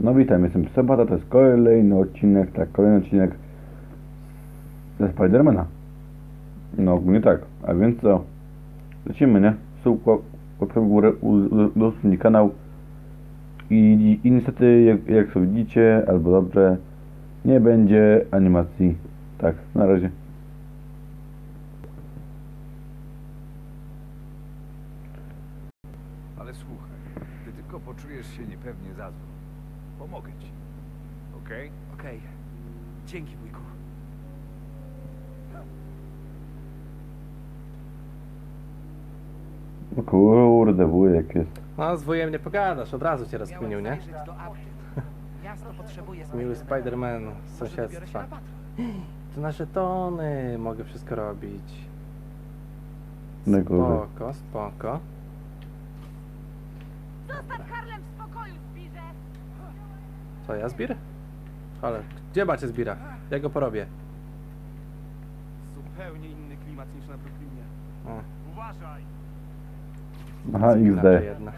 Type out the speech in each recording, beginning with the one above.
No witam, jestem Sebata, to jest kolejny odcinek, tak, kolejny odcinek ze Spidermana. No ogólnie tak, a więc co? Lecimy, nie? Sułko, łapkę w górę, udostępnij kanał i, i niestety, jak, jak widzicie, albo dobrze, nie będzie animacji. Tak, na razie. Ale słuchaj, gdy tylko poczujesz się niepewnie, zadzwoń. Pomogę ci. Okej? Okej. Dzięki, wujku. O kurde, wujek jest. No, z wujem nie pogadasz, od razu cię rozkminił, nie? zajrzeć do aptek. Miasto potrzebuje Miły. Spider-Man z Może wybiorę się sąsiedztwa. patrol. To na żetony mogę wszystko robić. Spoko, spoko. Zostaw Harlem w spokoju, Zbirze! Co, ja zbir? Ale, gdzie macie zbira? Ja go porobię. Zupełnie inny klimat niż na Brooklynie. O, Uważaj! Aha, XD. jedna.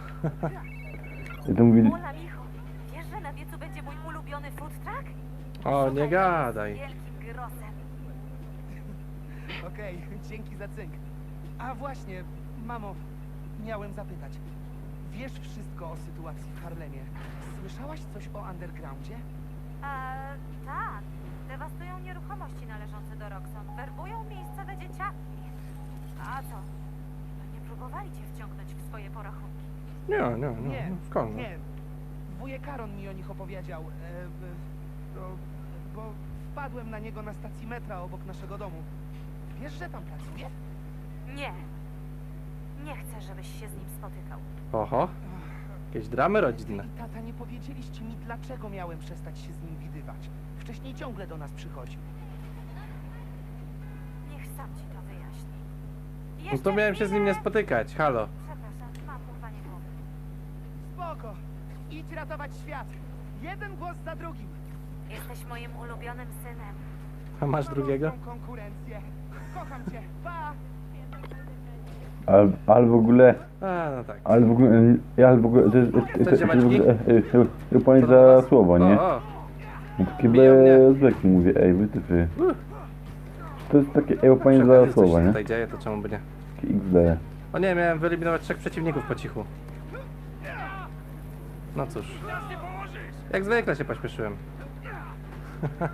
I to mówi, Michu, wiesz, że na wiecu będzie mój ulubiony food truck? O, nie gadaj. Z wielkim grosem. Okej, dzięki za cynk. A właśnie, mamo, miałem zapytać. Wiesz wszystko o sytuacji w Harlemie. Słyszałaś coś o undergroundzie? A, tak. Dewastują nieruchomości należące do Roxon. Werbują miejscowe dzieciaki. A co? Nie próbowali cię wciągnąć w swoje porachunki. Nie, nie, nie, Nie, no, skąd? Nie. Wujek Aaron mi o nich opowiedział. E, b- to, bo wpadłem na niego na stacji metra obok naszego domu. Wiesz, że tam pracuje? Nie. Nie chcę, żebyś się z nim spotykał. Oho, jakieś dramy rodzinne. Ty i tata nie powiedzieliście mi, dlaczego miałem przestać się z nim widywać. Wcześniej ciągle do nas przychodził. Niech sam ci to wyjaśni. No to miałem się z nim nie spotykać, halo. Przepraszam, mam urwanie głowy. Spoko! Idź ratować świat! Jeden głos za drugim! Jesteś moim ulubionym synem. A masz drugiego? Konkurencję. Kocham cię! Pa! Ale, ale w ogóle, A, no tak. ale w ogóle, ja ale w ogóle, to jest, to, to, to, pani za słowo, nie? No Takie Biją mnie. bez beki mówię, ej, wytyfy. Uff. To jest takie, ej, pani za słowo, się nie? tutaj dzieje, to czemu by nie? Takie XD. O nie, miałem wyeliminować trzech przeciwników po cichu. No cóż. Jak zwykle się pośpieszyłem.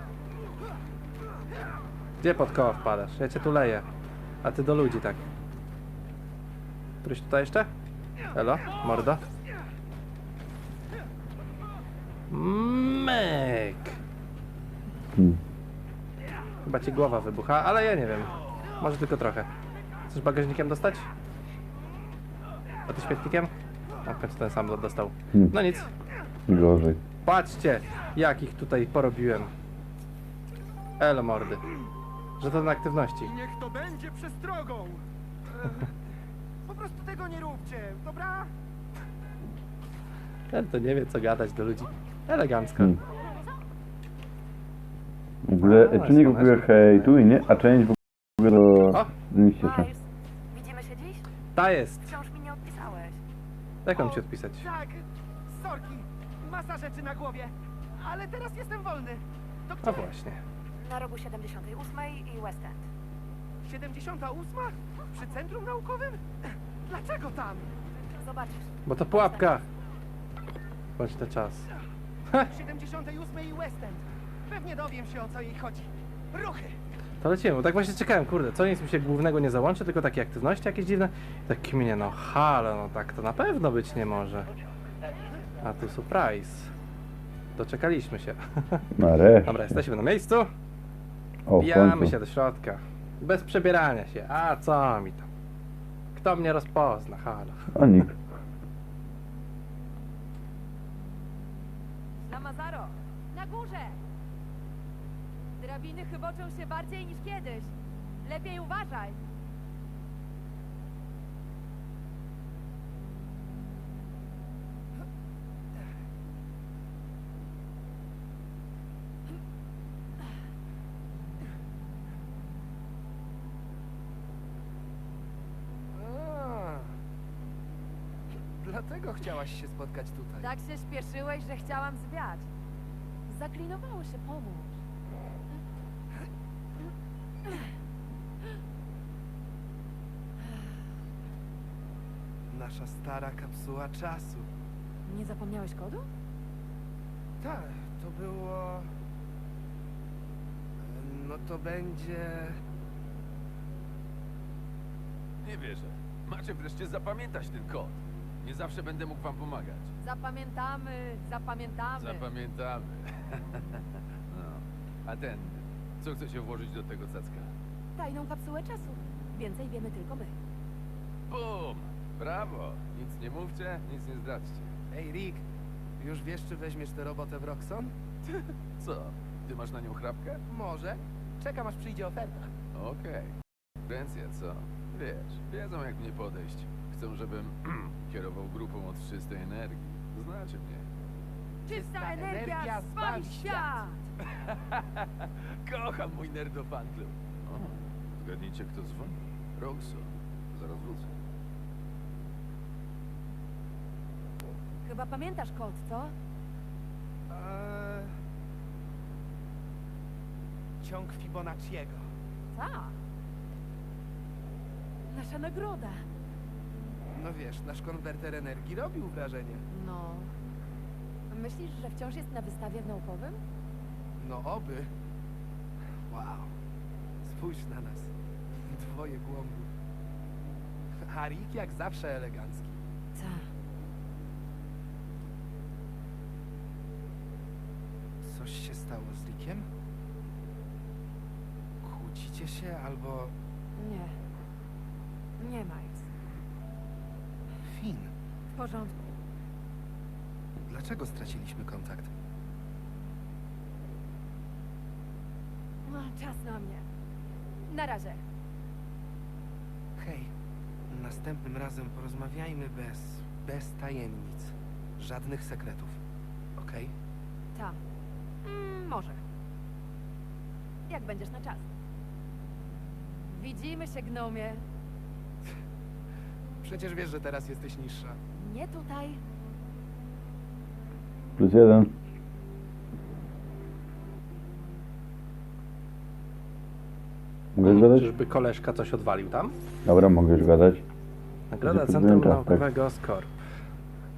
Gdzie pod koło wpadasz? Ja cię tu leję. A ty do ludzi tak. Któryś tutaj jeszcze? Elo, mordo. Myk! Hmm. Chyba ci głowa wybucha, ale ja nie wiem. Może tylko trochę. Chcesz bagażnikiem dostać? A ty świetnikiem? A w końcu ten sam dostał. Hmm. No nic. Gorzej. Patrzcie, jakich tutaj porobiłem. Elo mordy. Że to na aktywności. I niech to będzie przestrogą! E, prostu tego nie róbcie, dobra? Ten to nie wie co gadać do ludzi. Elegancko. Hmm. W ogóle, A, czy nie w ogóle hejtuje, nie? A część w ogóle do... O! Zniszcie się. Miles, widzimy się dziś? Ta jest. Wciąż mi nie odpisałeś. Jak mam ci odpisać? Tak, sorki, masa rzeczy na głowie, ale teraz jestem wolny. To No gdzie? właśnie. Na rogu 78 i West End. 78? Przy centrum naukowym? Dlaczego tam? Zobaczysz. Bo to pułapka. Bądź to czas. 78 i West End. Pewnie dowiem się o co jej chodzi. Ruchy! To lecimy, bo tak właśnie czekałem, kurde, co nic mi się głównego nie załączy, tylko takie aktywności jakieś dziwne. Tak kminie, no halo, no tak to na pewno być nie może. A tu surprise. Doczekaliśmy się. Nareszcie. Dobra, jesteśmy na miejscu. O, w Bijamy się do środka. Bez przebierania się. A co mi tam? Kto mnie rozpozna, halo. A nikt. Lamazaro, na górze! Drabiny chyboczą się bardziej niż kiedyś. Lepiej uważaj. Dlatego chciałaś się spotkać tutaj. Tak się śpieszyłeś, że chciałam zwiać. Zaklinowało się pomóż. Nasza stara kapsuła czasu. Nie zapomniałeś kodu? Tak, to było... No to będzie... Nie wierzę. Macie wreszcie zapamiętać ten kod. Nie zawsze będę mógł wam pomagać. Zapamiętamy, zapamiętamy. Zapamiętamy. no. A ten, co chcecie włożyć do tego cacka? Tajną kapsułę czasu. Więcej wiemy tylko my. Bum! Brawo! Nic nie mówcie, nic nie zdradźcie. Ej, Rick, już wiesz, czy weźmiesz tę robotę w Roxon? Co? Ty masz na nią chrapkę? Może. Czekam, aż przyjdzie oferta. Okej. Konkurencja, co? Wiesz, wiedzą jak mnie podejść. Chcą, żebym kierował grupą od czystej energii. Znacie mnie. Czysta energia zbawi świat! Kocham mój nerdofan club. O, zgadnijcie kto dzwoni. Roxo. Zaraz wrócę. Chyba pamiętasz kod, co? Eee... Ciąg Fibonacciego. Tak. Nasza nagroda. No wiesz, nasz konwerter energii robił wrażenie. No. Myślisz, że wciąż jest na wystawie w naukowym? No oby. Wow. Spójrz na nas. Dwoje głąbów. A Rick jak zawsze elegancki. Tak. Coś się stało z Rickiem? Kłócicie się albo... Nie. Nie, Miles. Porządku. dlaczego straciliśmy kontakt? No, czas na mnie. Na razie. Hej, następnym razem porozmawiajmy bez... bez tajemnic. Żadnych sekretów. Okej? Ta. Mm, może. Jak będziesz na czas. Widzimy się, gnomie. Przecież wiesz, że teraz jesteś niższa. Nie tutaj. Plus jeden. Mogę już gadać? Czyżby koleżka coś odwalił tam? Dobra, mogę już gadać. Nagroda Będzie Centrum czas, tak. Naukowego Skorp.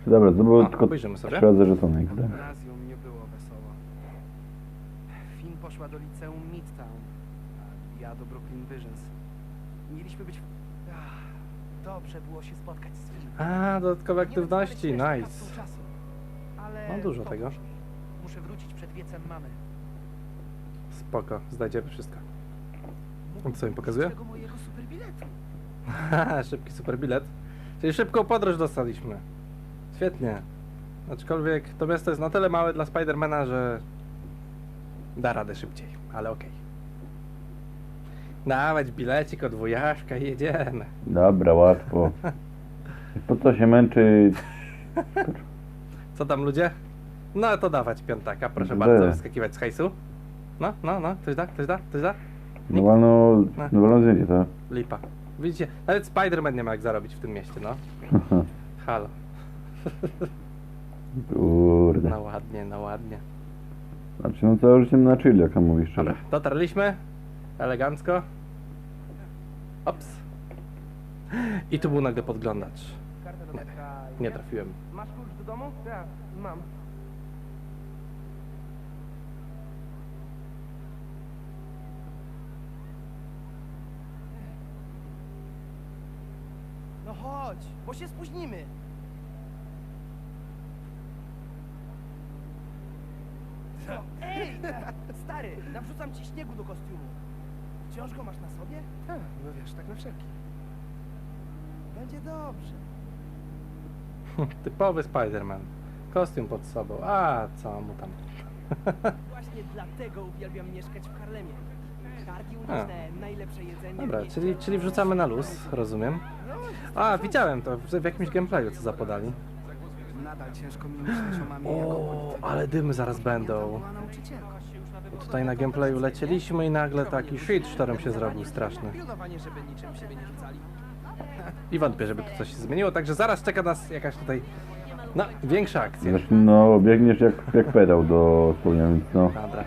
Dobra, to było A, tylko obejrzymy sobie. trzy razy rzucone. XD. Gimnazjum nie było wesoło. Finn poszła do liceum Midtown, a ja do Brooklyn Visions. Mieliśmy być... Ach, dobrze było się spotkać z Finn. A, dodatkowe Nie aktywności, nice. kapsuł czasu. Ale No dużo pomóż tego. mi. Muszę wrócić przed wiecem mamy. Spoko, znajdziemy wszystko. Mógłbym co mi pokazuje? tego mojego superbiletu. Haha, szybki super bilet. Czyli szybką podróż dostaliśmy. Świetnie. Aczkolwiek to miasto jest na tyle małe dla Spidermana, że da radę szybciej, ale okej. Dawać bilecik od wujaszka i jedziemy. Dobra, łatwo. Po co się męczyć? Co tam ludzie? No to dawać piątaka, proszę bardzo, wyskakiwać z hajsu. No, no, no, ktoś da, ktoś da, ktoś da? No walno, No. no walno zdjęcie, to. Lipa. Widzicie, nawet Spiderman nie ma jak zarobić w tym mieście, no. Halo. Kurde. No ładnie, no ładnie. Znaczy, no całe życie na chill, jak tam mówisz. Dobra, dotarliśmy. Elegancko. Ops. I tu był nagle podglądacz. Nie. Nie trafiłem. Masz klucz do domu? Ja, mam. No chodź, bo się spóźnimy. Ej! Stary, nawrzucam ci śniegu do kostiumu. Wciąż go masz na sobie? Tak, no wiesz, tak na wszelki. Będzie dobrze. Typowy Spiderman. Kostium pod sobą. A, co mu tam. Właśnie dlatego uwielbiam mieszkać w Harlemie. Targi uliczne, najlepsze jedzenie. Dobra, czyli, czyli wrzucamy na luz, rozumiem. A, widziałem to w, w jakimś gameplayu, co zapodali. Nadal ciężko mi myśleć o mamie jako O, ale dymy zaraz będą. była nauczycielką. Tutaj na gameplayu leciliśmy i nagle taki shitstorm się zrobił straszny. Pilnowanie, żeby niczym w siebie nie rzucali. I wątpię, żeby tu coś się zmieniło, także zaraz czeka nas jakaś tutaj, no, większa akcja. Zresztą no biegniesz jak, jak pedał do więc no. Dobra.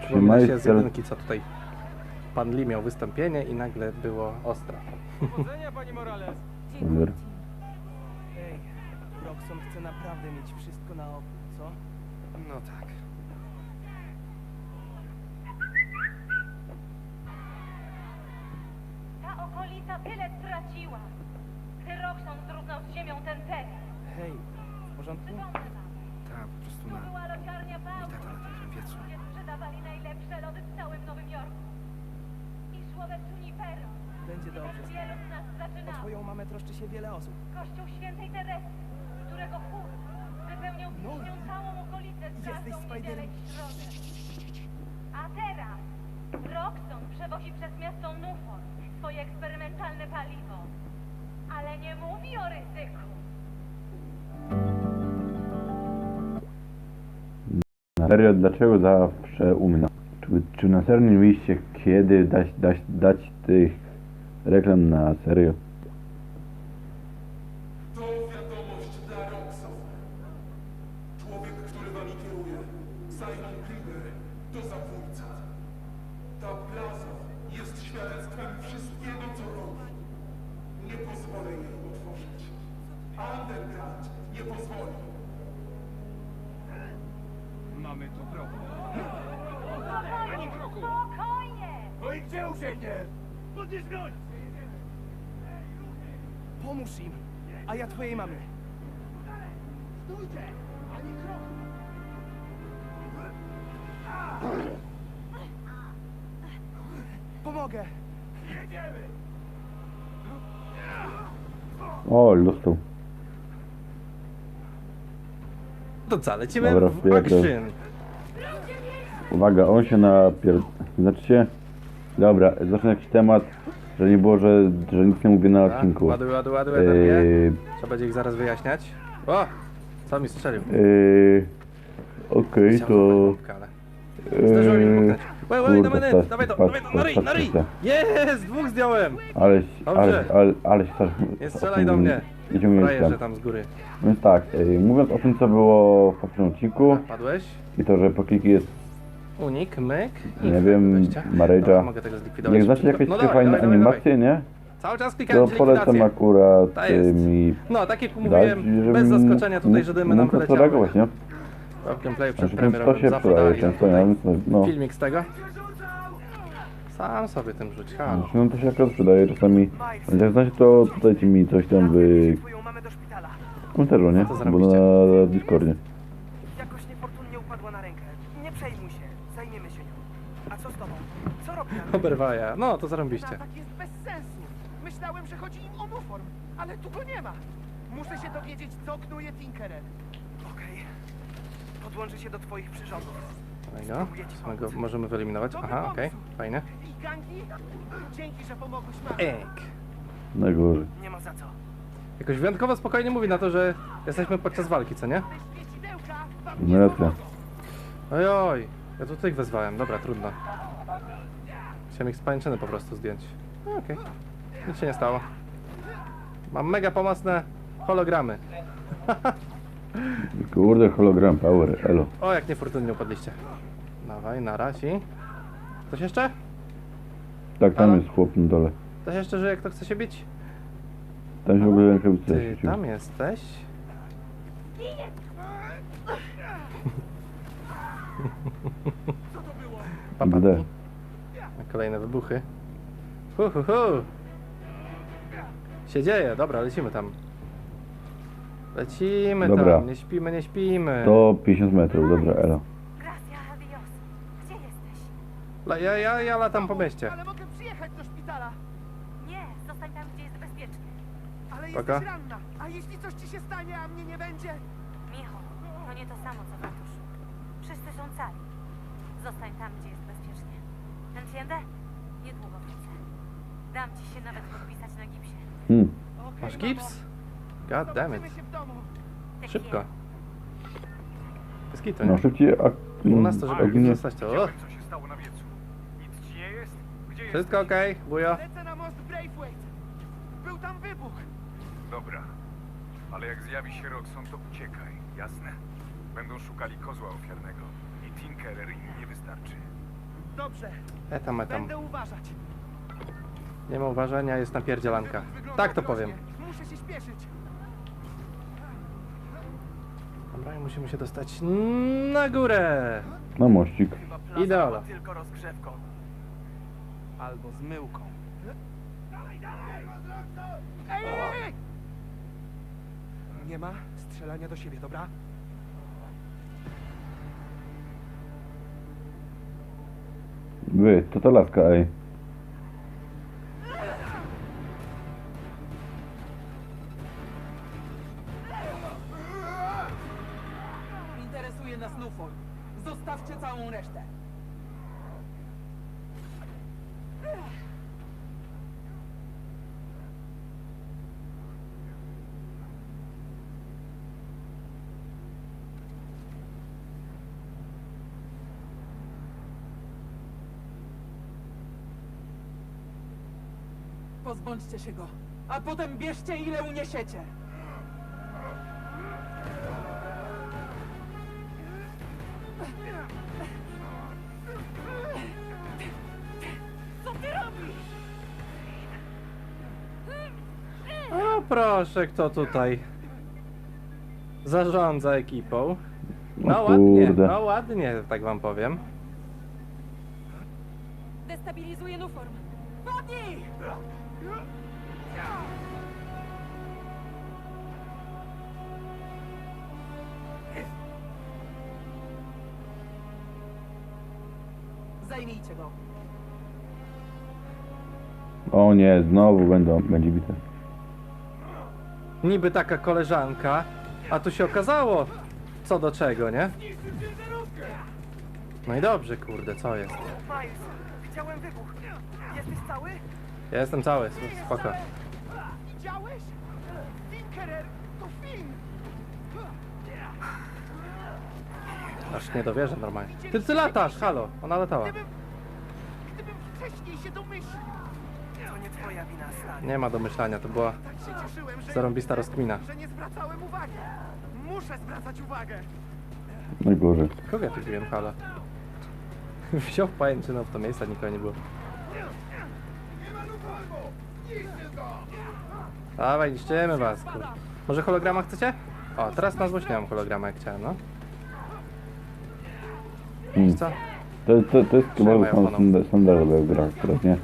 Przypomina się z jedynki, co tutaj pan Lee miał wystąpienie i nagle było ostro. Dobra. Ej, Roxon chce naprawdę mieć wszystko na oku, co? No tak. Ta okolica tyle straciła. Gdy Roxon zrównał z ziemią ten teren. Hej, w porządku? Tak, po prostu tu była lodziarnia Bałtyk, tata na tym wiecu. gdzie sprzedawali najlepsze lody w całym Nowym Jorku. I szło we Junipero. Będzie I tak dobrze. wielu z nas O zaczynało. twoją mamę troszczy się wiele osób. Kościół świętej Teresy, którego chór wypełniał No. całą okolicę z Jesteś każdą niedzielę Spiderem. i środę. A teraz Roxon przewozi przez miasto Nufor swoje eksperymentalne paliwo. Ale nie mówi o ryzyku. Na serio, dlaczego zawsze u mnie? Czy, czy na serio nie mieliście kiedy dać, dać, dać tych reklam na serio? Mamy. Stójcie! Ani kroku! Pomogę! Jedziemy! O, dostał. To co, lecimy Dobra, w action. Uwaga, on się napier... Znaczy się... Dobra, zacznę jakiś temat, że nie było, że, że nic nie mówię na Dobra, odcinku. Ładuj, ładuj, ładuj, ładuj. Yy, Trzeba będzie ich zaraz wyjaśniać. O! Co mi strzelił? yy, Okej, to... złapać bombkę, ale... Zdarzyło mi Yy, puknąć. Wait, wait, kurde, minute! patrz, Dawaj to, patrz, dawaj to, na ryj, patrz, na ryj! patrz. Jest! Dwóch zdjąłem! ale, Dobrze. ale, ale, ale Nie strzelaj do mnie. Nie ciągnie Frajerze tam z góry. Więc tak, yy, mówiąc o tym, co było w poprzednim odcinku Padłeś? i to, że pokliki jest, Unik, myk i nie wiem, wejścia. Maryja. Dobra, mogę tego zlikwidować. Jak znacie jakieś no takie dawaj, fajne dawaj, dawaj, animacje, nie? dawaj. Cały czas klikałem To ci polecam likwidację. akurat Ta jest. mi No, tak jak dać, mówiłem, bez zaskoczenia tutaj, że dymy nam mógł na to wyleciały. reagować, nie? W gameplayu przed Znaczy, premierą się zawsze przydaje dali nam często, nie? tutaj No, filmik z tego. Sam sobie tym rzuć, halo. no to się akurat przydaje czasami. Jak znacie, to dajcie mi coś tam w do szpitala. komentarzu, nie? to Bo zrobicie. na Discordzie. Jakoś niefortunnie upadła na rękę. Nie przejmuj się, zajmiemy się nią. A co z tobą? Co robi Anna? Oberwaja. No, to zarąbiście. tak jest bez sensu. Myślałem, że chodzi im o Nuform, ale tu go nie ma. Muszę się dowiedzieć, co knuje Tinkerer. Okej. Podłączę się do twoich przyrządów. Fajno. Samego możemy wyeliminować. Aha, okej, fajnie. I gangi? Dzięki, że pomogłeś mamie. Ek. Najgorzej. Nie ma za co. Jakoś wyjątkowo spokojnie mówi na to, że jesteśmy podczas walki, co nie? Świecidełka wam No. Oj, oj. Ja tu tych wezwałem, dobra, trudno. Chciałem ich z pańczyny po prostu zdjąć. No, Okej. Nic się nie stało. Mam mega pomocne hologramy. Kurde, hologram power, elo. O, jak niefortunnie upadliście. Dawaj, na razie. Coś jeszcze? Tak, tam Halo? jest chłop na dole. Coś jeszcze, że jak to chce się bić? Tam się w ogóle rękawice Ty tam jesteś? Papatki. Gdzie? Kolejne wybuchy. Hu, hu, hu. Się dzieje, dobra, lecimy tam. Lecimy Dobra. tam, nie śpimy, nie śpimy. 150 metrów, dobra, elo. Gracias a Dios. Gdzie jesteś? La- Ja, ja, ja latam po mieście. Ale mogę przyjechać do szpitala. Nie, zostań tam, gdzie jest bezpiecznie. Ale jesteś ranna. A jeśli coś ci się stanie, a mnie nie będzie? Micho, to nie to samo, co w ratuszu. Wszyscy są cali. Zostań tam, gdzie jest bezpiecznie. Entiende? Niedługo wrócę. Dam ci się nawet podpisać na gipsie. Hmm. Masz mamo. gips? God damn it. Tak Szybko. jest. Bez kitu, No nie? szybciej, a... U nas to, żeby ogólnie- zostać to... O, Co się stało na wiecu? Nic ci nie jest? Gdzie wszystko okej, bujo. Lecę na most Braithwaite. Był tam wybuch. wybuch! Dobra. Ale jak zjawi się Roxon, to uciekaj, jasne? Będą szukali kozła ofiarnego. I Tinkerer im nie wystarczy. Dobrze, E tam, e tam. będę uważać. Nie ma uważania, jest napierdzielanka. Tak to powiem. Muszę się śpieszyć. Dobra, i musimy się dostać na górę. Na mościk. Była tylko rozgrzewką. Albo zmyłką. Ej, ej, ej! Nie ma strzelania do siebie, dobra? Wy, to ta laska, ej. Się go, a potem bierzcie ile uniesiecie. O proszę, kto tutaj zarządza ekipą. No O ładnie, kurde. no ładnie, tak wam powiem. Destabilizuje Nuform. Padnij! Zajmijcie go. O nie, znowu będą, będzie bite. Niby taka koleżanka, a tu się okazało co do czego, nie? No i dobrze, kurde, co jest? Miles, widziałem wybuch. Jesteś cały? Ja jestem cały, spoko. Widziałeś? Tinkerer, to film! Aż nie dowierzę normalnie. Ty, ty latasz, halo, ona latała. Gdybym, gdybym wcześniej się domyślił. To nie twoja wina, stary. Nie ma domyślania, to była Tak się cieszyłem, że... zarąbista rozkmina. Że nie zwracałem uwagi. Muszę zwracać uwagę. Najgorzej. Kogo ja tu biłem, halo? Wziął pajęczyną w to miejsce, nikogo nie było. Dawaj, niszczymy was, kur... Może holograma chcecie? O, teraz na złość nie mam holograma jak chciałem, no. Hmm. Co? To, to, to jest chyba Trzymają są paną. standa- standardowe w grach teraz, nie?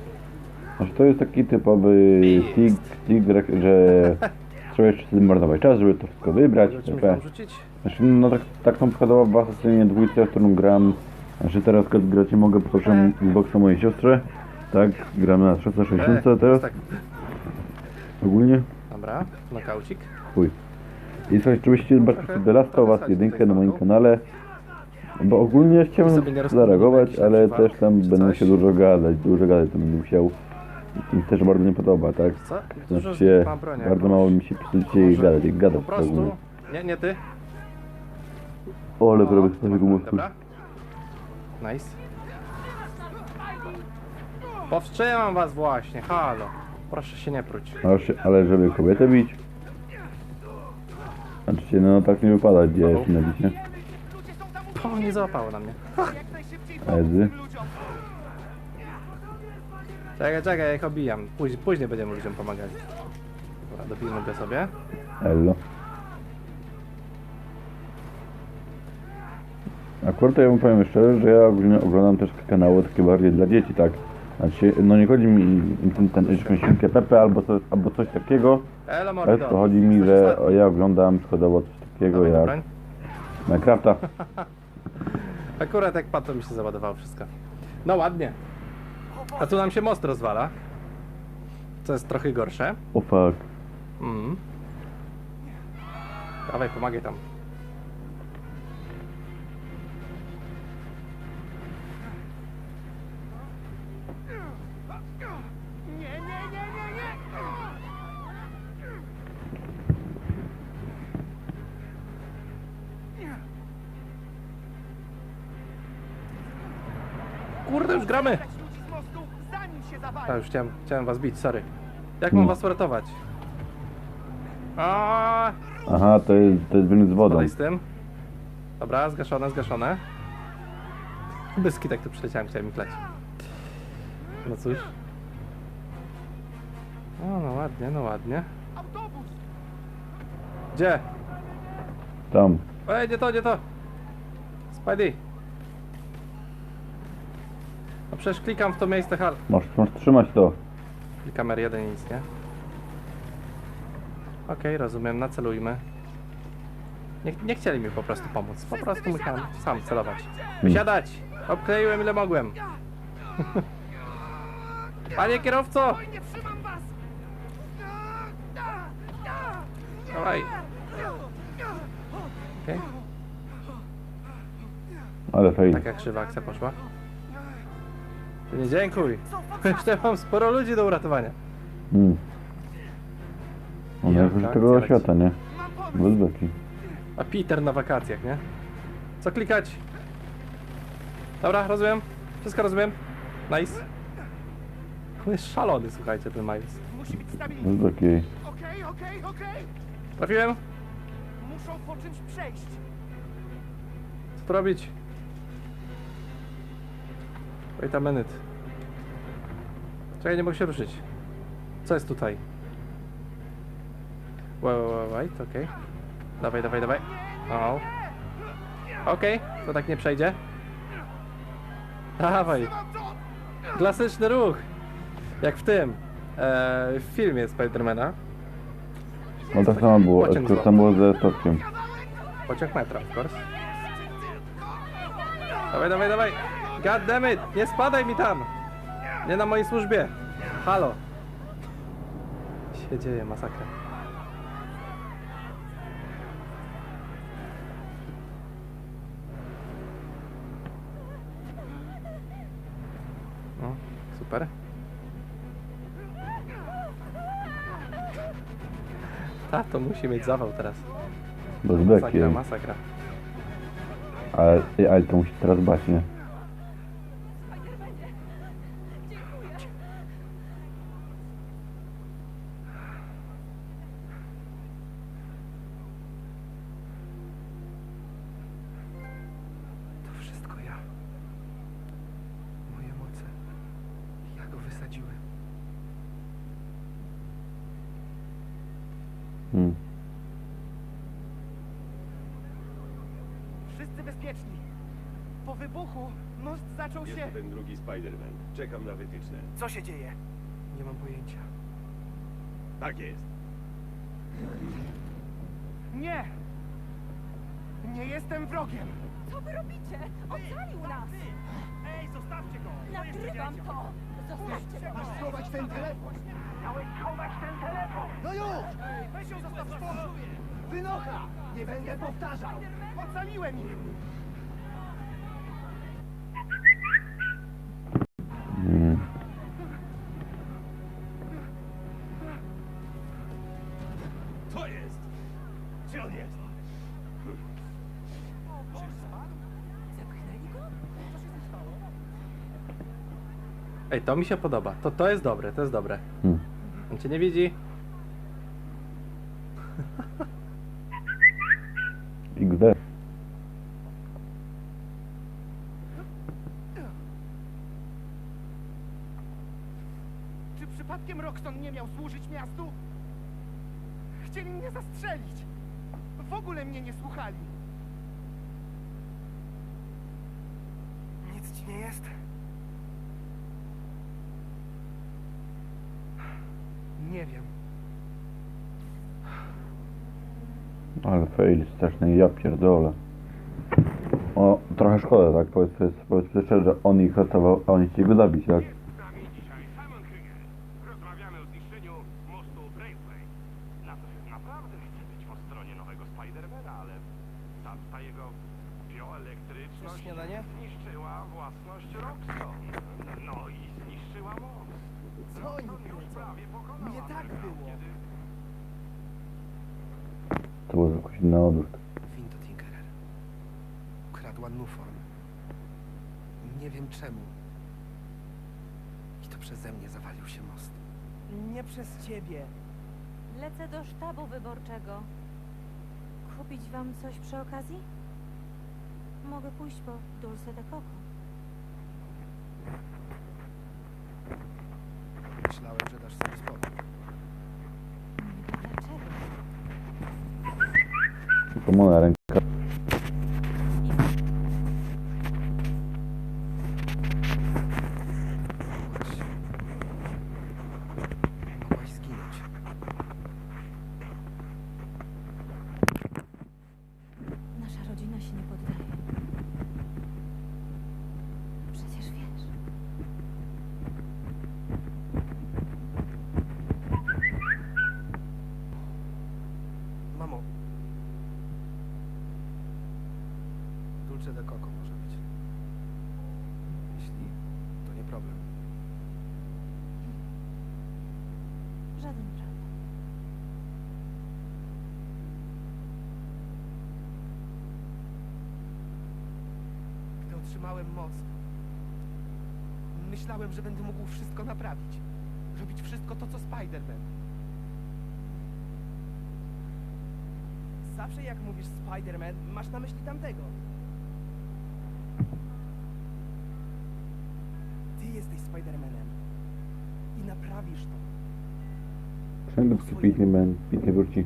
Znaczy to jest taki typowy tig, tigrek, że trzeba jeszcze sobie marnować czas, żeby to wszystko wybrać. Może czymś TP. tam rzucić? Znaczy no tak, tak są przykładowo w Assassinie dwójce, w którą gram. Znaczy teraz gracie mogę poproszę Xboxa mojej siostry. Tak, gramy na 360 E, teraz tak. Ogólnie. Dobra, nokaucik. Chuj. I słuchajcie, oczywiście zobaczcie sobie Last of Us 1 na moim kanale. Bo ogólnie chciałem sobie zareagować, ale tam też tam będę się dużo gadać, dużo gadać to będę musiał. I mi też bardzo nie podoba, tak? Co? Znaczy, broni bardzo mało mi się Może gadać, i gadać Po prostu... Nie, nie ty. O, ale O, zrobię z tego mózgu. Dobra. Nice. Powstrzymam was właśnie, halo. Proszę się nie pruć. Ale, się- ale żeby kobietę bić? Znaczy, no tak nie wypada, gdzie jest na bicie. Ludzie są tam O, nie załapało na mnie. jak najszybciej pomóc Ezy. tym ludziom. Czekaj, czekaj, ja ich obijam. Później, później będziemy ludziom pomagali. Dobra, dobijmy go sobie. Ello. Akurat to ja wam powiem szczerze, że ja ogólnie oglądam też kanały takie bardziej dla dzieci, tak? Znaczy, no nie chodzi mi o ten, ten, jakąś świnkę Pepe albo, coś- albo coś takiego, to chodzi mi, że ja oglądam przykładowo coś takiego jak. Minecrafta. Akurat jak to mi się załadowało wszystko. No ładnie. A tu nam się most rozwala. Co jest trochę gorsze. O fuck. Mhm. Dawaj, pomagaj tam. Nie, nie, nie, nie, nie! Kurde, już gramy! Dać ludzi z mostu, zanim się zawali. A, już chciałem, chciałem was bić, sorry. Jak mam Hmm. was uratować? A, Aha, to jest, to jest wynik z wodą. Podaj z tym. Dobra, zgaszone, zgaszone. Bez kitek tu przyleciałem, chciałem mi klać. No cóż. No, no ładnie, no ładnie. Gdzie? Tam. Ej, nie to, nie to! Spidey! No przecież klikam w to miejsce, hal. Masz, masz trzymać to. Klikam R1 i nic, nie? Okej, rozumiem, nacelujmy. Nie, nie chcieli mi po prostu pomóc. Po prostu musiałem sam celować. Wysiadać! Obkleiłem ile mogłem. Panie kierowco! Nie trzymam was! Dawaj. Okej, Ale fail. taka krzywa akcja poszła. Nie dziękuj. Jeszcze mam sporo ludzi do uratowania. Mm. On Jak jak już akcja tego leci. świata, nie? Mam pomysł! Bez beki. A Peter na wakacjach, nie? Co klikać? Dobra, rozumiem. Wszystko rozumiem. Nice. On jest szalony, słuchajcie, ten Miles. Musi być stabilny. Okej, okej, okej! Trafiłem? Muszą po czymś przejść. Co tu robić? Wait a minute. Czekaj, nie mogę się ruszyć. Co jest tutaj? Wait, wait, wait, okej. Dawaj, dawaj, dawaj. O. Okej, to tak nie przejdzie. Dawaj. Klasyczny ruch. Jak w tym. E, w filmie Spidermana. No tak samo było, tam było ze statkiem. Pociąg metra, of course. Dawaj, dawaj, dawaj! God damn it! Nie spadaj mi tam! Nie na mojej służbie! Halo! się dzieje masakra. No, super. Tato musi mieć zawał teraz. Bez. Masakra, masakra. Ale, ale to musi teraz bać, nie? Bezpieczni. Po wybuchu most zaczął się... Jest ten drugi Spider-Man. Czekam na wytyczne. Co się dzieje? Nie mam pojęcia. Tak jest. Nie! Nie jestem wrogiem! Co wy robicie? Ocalił nas! Ej, zostawcie go! Nagrywam to! Zostawcie go! schować ten telefon! Miałeś schować ten telefon! No już! Ej, weź ją zostaw w spokoju! Wynocha! Nie będę powtarzał! Ocaliłem ich! Co jest? Gdzie on jest? Ej, to mi się podoba. To, to jest dobre, to jest dobre. Hmm. On cię nie widzi. XD. Czy Roxton nie miał służyć miastu? Chcieli mnie zastrzelić! W ogóle mnie nie słuchali! Nic ci nie jest? Nie wiem. Ale fail straszny, ja pierdolę. O, trochę szkoda, tak? Powiedzmy, powiedzmy szczerze, że on ich ratował, a oni chcieli go zabić, tak? Z nami dzisiaj Simon Krieger. Rozmawiamy o zniszczeniu mostu Braveway. Na- Naprawdę chcę być po stronie nowego Spidermana, ale ta, ta jego bioelektryczność śniadanie? zniszczyła własność Roxxon. No i zniszczyła most. Co oni już prawie pokonała Nie tak było. kiedy To był jakoś na odwrót. Winto Tinkerer. Ukradła Nuform. Nie wiem czemu. I to przeze mnie zawalił się most. Nie przez ciebie. Lecę do sztabu wyborczego. Kupić wam coś przy okazji? Mogę pójść po Dulce de Coco. Myślałem, że dasz sobie spokój. Dlaczego? To moja ręka. Otrzymałem moc, myślałem, że będę mógł wszystko naprawić. Robić wszystko to, co Spider-Man. Zawsze jak mówisz Spider-Man, masz na myśli tamtego. Ty jesteś Spider-Manem. I naprawisz to. Wszędzie pięknie będę, pięknie wróci.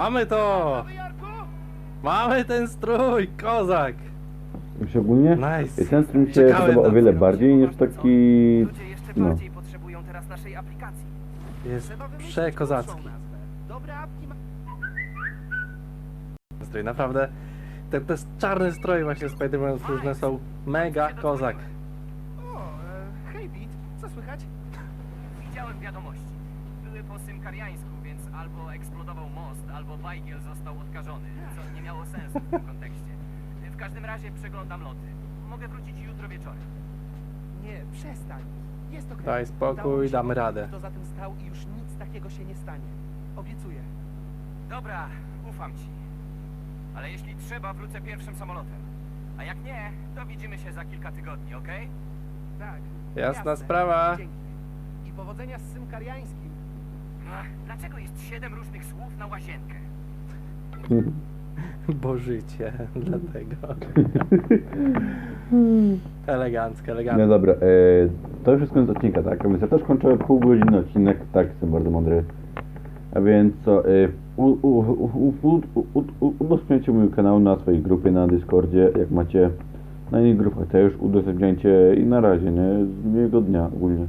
Mamy to! Mamy ten strój, kozak! Mi się ogólnie Nice. ten stream się Czekałem podoba o wiele bardziej niż taki... Ludzie jeszcze no. bardziej potrzebują teraz naszej aplikacji. Jest Trzeba wymyślić przekozacki. nazwę. Dobre apki ma... strój, naprawdę. Te, te czarne stroje właśnie Spider-Man różne są mega kozak. O, e, hej Pete, co słychać? Widziałem wiadomości. Były po symkariańsku, albo eksplodował most, albo Bajgiel został odkażony, co nie miało sensu w tym kontekście. W każdym razie przeglądam loty. Mogę wrócić jutro wieczorem. Nie, przestań. Jest okej. Daj spokój, Udało mi się damy radę. Kto za tym stał i już nic takiego się nie stanie. Obiecuję. Dobra, ufam ci. Ale jeśli trzeba, wrócę pierwszym samolotem. A jak nie, to widzimy się za kilka tygodni, okej? Tak. Jasna sprawa. Dzięki. I powodzenia z symkariańskim. Dlaczego jest siedem różnych słów na łazienkę? Bo życie, dlatego. elegancko, elegancko. No dobra, e, to już jest koniec odcinka, tak? A więc ja też kończę pół godziny odcinek, tak, jestem bardzo mądry. A więc co, e, udostępniajcie mój kanał na swojej grupie na Discordzie, jak macie na innych grupach też, udostępniajcie i na razie, nie? Z miłego dnia ogólnie.